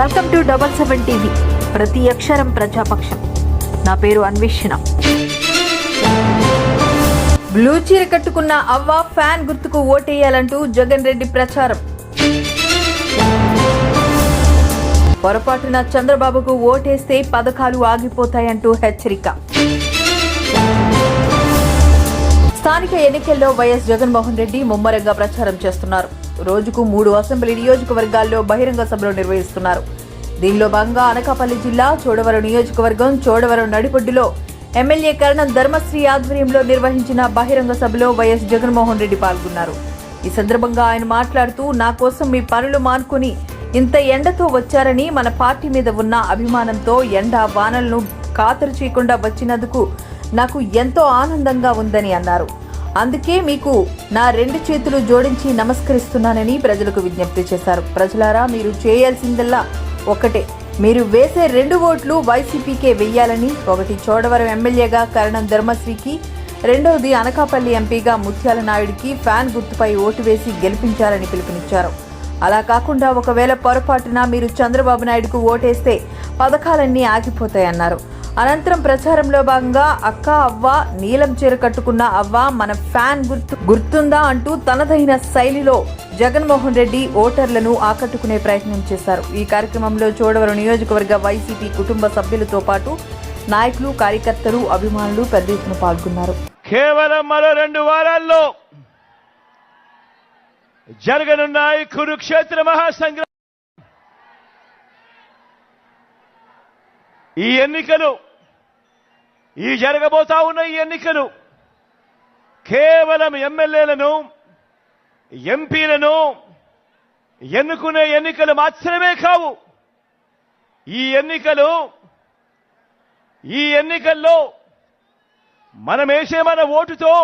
Welcome to double seven TV. ప్రతి అక్షరం ప్రజాపక్షం. నా పేరు అన్వేషణ. బ్లూ చీర కట్టుకున్న అవ్వ ఫ్యాన్ గుర్తుకు ఓటేయాలంటూ జగన్ రెడ్డి ప్రచారం. పొరపాటున చంద్రబాబుకు ఓటేస్తే పథకాలు ఆగిపోతాయంటూ హెచ్చరిక. స్థానిక ఎన్నికల్లో వైఎస్ జగన్మోహన్ రెడ్డి ముమ్మరంగా ప్రచారం చేస్తున్నారు. రోజుకు మూడు అసెంబ్లీ నియోజకవర్గాల్లో బహిరంగ సభలు నిర్వహిస్తున్నారు. దీనిలో భాగంగా అనకాపల్లి జిల్లా చోడవరం నియోజకవర్గం చోడవరం నడిపొడ్డులో ఎమ్మెల్యే కరణం ధర్మశ్రీ ఆధ్వర్యంలో నిర్వహించిన బహిరంగ సభలో వైఎస్ జగన్మోహన్ రెడ్డి పాల్గొన్నారు. ఈ సందర్భంగా ఆయన మాట్లాడుతూ నా కోసం మీ పనులు మానుకుని ఇంత ఎండతో వచ్చారని మన పార్టీ మీద ఉన్న అభిమానంతో ఎండ వానలను ఖాతరు చేయకుండా వచ్చినందుకు నాకు ఎంతో ఆనందంగా ఉందని అన్నారు. అందుకే మీకు నా రెండు చేతులు జోడించి నమస్కరిస్తున్నానని ప్రజలకు విజ్ఞప్తి చేశారు. ప్రజలారా మీరు చేయాల్సిందల్లా ఒకటే. మీరు వేసే రెండు ఓట్లు వైసీపీకే వెయ్యాలని ఒకటి చోడవరం ఎమ్మెల్యేగా కరణం ధర్మశ్రీకి రెండవది అనకాపల్లి ఎంపీగా ముత్యాల నాయుడికి ఫ్యాన్ గుర్తుపై ఓటు వేసి గెలిపించాలని పిలుపునిచ్చారు. అలా కాకుండా ఒకవేళ పొరపాటున మీరు చంద్రబాబు నాయుడుకు ఓటేస్తే పథకాలన్నీ ఆగిపోతాయన్నారు. అనంతరం ప్రచారంలో భాగంగా అక్క అవ్వ నీలం చీర కట్టుకున్న అవ్వ మన ఫ్యాన్ గుర్తు గుర్తుందా అంటూ తనదైన శైలిలో జగన్మోహన్ రెడ్డి ఓటర్లను ఆకట్టుకునే ప్రయత్నం చేశారు. ఈ కార్యక్రమంలో చోడవరం నియోజకవర్గ వైసీపీ కుటుంబ సభ్యులతో పాటు నాయకులు కార్యకర్తలు అభిమానులు పెద్ద ఎత్తున పాల్గొన్నారు. కేవలం మరో రెండు వారాల్లో జరగనున్న ఈ కురుక్షేత్ర మహాసంగ్రామం ఈ ఎన్నికలు ఈ జరగబోతా ఉన్న ఈ ఎన్నికలు కేవలం ఎమ్మెల్యేలను ఎంపీలను ఎన్నుకునే ఎన్నికలు మాత్రమే కావు. ఈ ఎన్నికలు ఈ ఎన్నికల్లో మనం వేసే మన ఓటుతో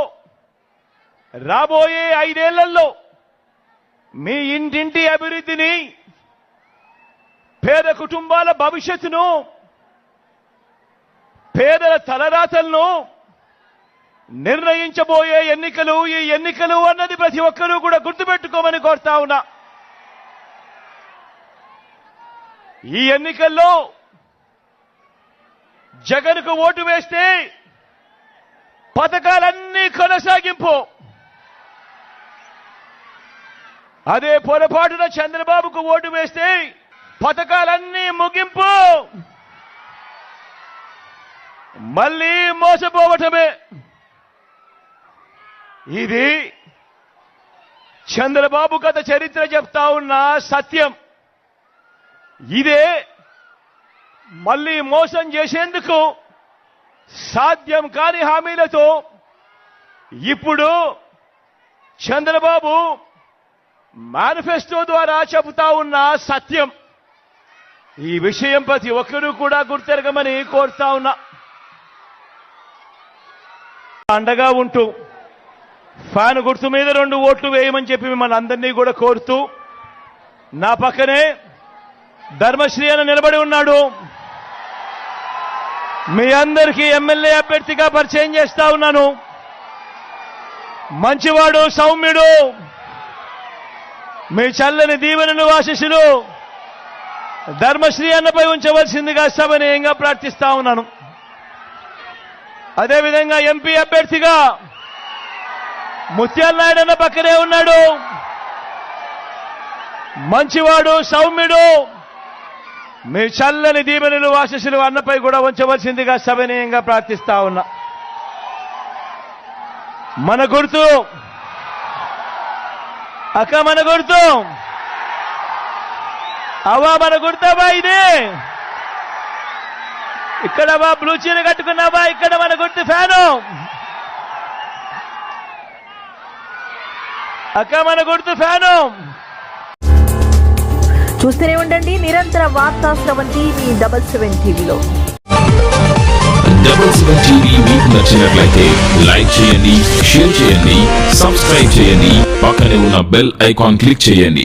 రాబోయే ఐదేళ్ళలో మీ ఇంటింటి అభివృద్ధిని పేద కుటుంబాల భవిష్యత్తును పేదల తలరాతలను నిర్ణయించబోయే ఎన్నికలు ఈ ఎన్నికలు అన్నది ప్రతి ఒక్కరూ కూడా గుర్తుపెట్టుకోమని కోరుతా ఉన్నా. ఈ ఎన్నికల్లో జగన్కు ఓటు వేస్తే పథకాలన్నీ కొనసాగింపు. అదే పొరపాటున చంద్రబాబుకు ఓటు వేస్తే పథకాలన్నీ ముగింపు. మళ్ళీ మోసపోవటమే. ఇది చంద్రబాబు గత చరిత్ర చెప్తా ఉన్న సత్యం. ఇదే మళ్ళీ మోసం చేసేందుకు సాధ్యం కాని హామీలతో ఇప్పుడు చంద్రబాబు మేనిఫెస్టో ద్వారా చెబుతా ఉన్న సత్యం. ఈ విషయం ప్రతి ఒక్కరూ కూడా గుర్తెరగమని కోరుతా ఉన్నా. అండగా ఉంటూ ఫ్యాన్ గుర్తు మీద రెండు ఓట్లు వేయమని చెప్పి మిమ్మల్ని అందరినీ కూడా కోరుతూ నా పక్కనే ధర్మశ్రీ అని నిలబడి ఉన్నాడు. మీ అందరికీ ఎమ్మెల్యే అభ్యర్థిగా పరిచయం చేస్తా ఉన్నాను. మంచివాడు సౌమ్యుడు. మీ చల్లని దీవెనను ఆశిస్సులు ధర్మశ్రీ అన్నపై ఉంచవలసిందిగా సభనీయంగా ప్రార్థిస్తా ఉన్నాను. అదేవిధంగా ఎంపీ అభ్యర్థిగా ముత్యాల నాయుడు అన్న పక్కనే ఉన్నాడు. మంచివాడు సౌమ్యుడు. మీ చల్లని దీవెనలు ఆశీస్సులు అన్నపై కూడా ఉంచవలసిందిగా సభనీయంగా ప్రార్థిస్తా ఉన్నా. మన గుర్తు. అక్క మన గుర్తు. అవా మన గుర్తవా ఇదే. ఇక్కడ వా బ్లూ చీర కట్టుకున్నావా? ఇక్కడ మన గుర్తు ఫ్యాను. అక్క మన గుర్తు ఫ్యాను. చూస్తూనే ఉండండి నిరంతర వార్తా స్రవంతి మీ డబల్ సెవెన్ టీవీలో. డబుల్ సెవెన్ టీవీ మీకు నచ్చినట్లయితే లైక్ చేయండి షేర్ చేయండి సబ్స్క్రైబ్ చేయండి పక్కనే ఉన్న బెల్ ఐకాన్ క్లిక్ చేయండి.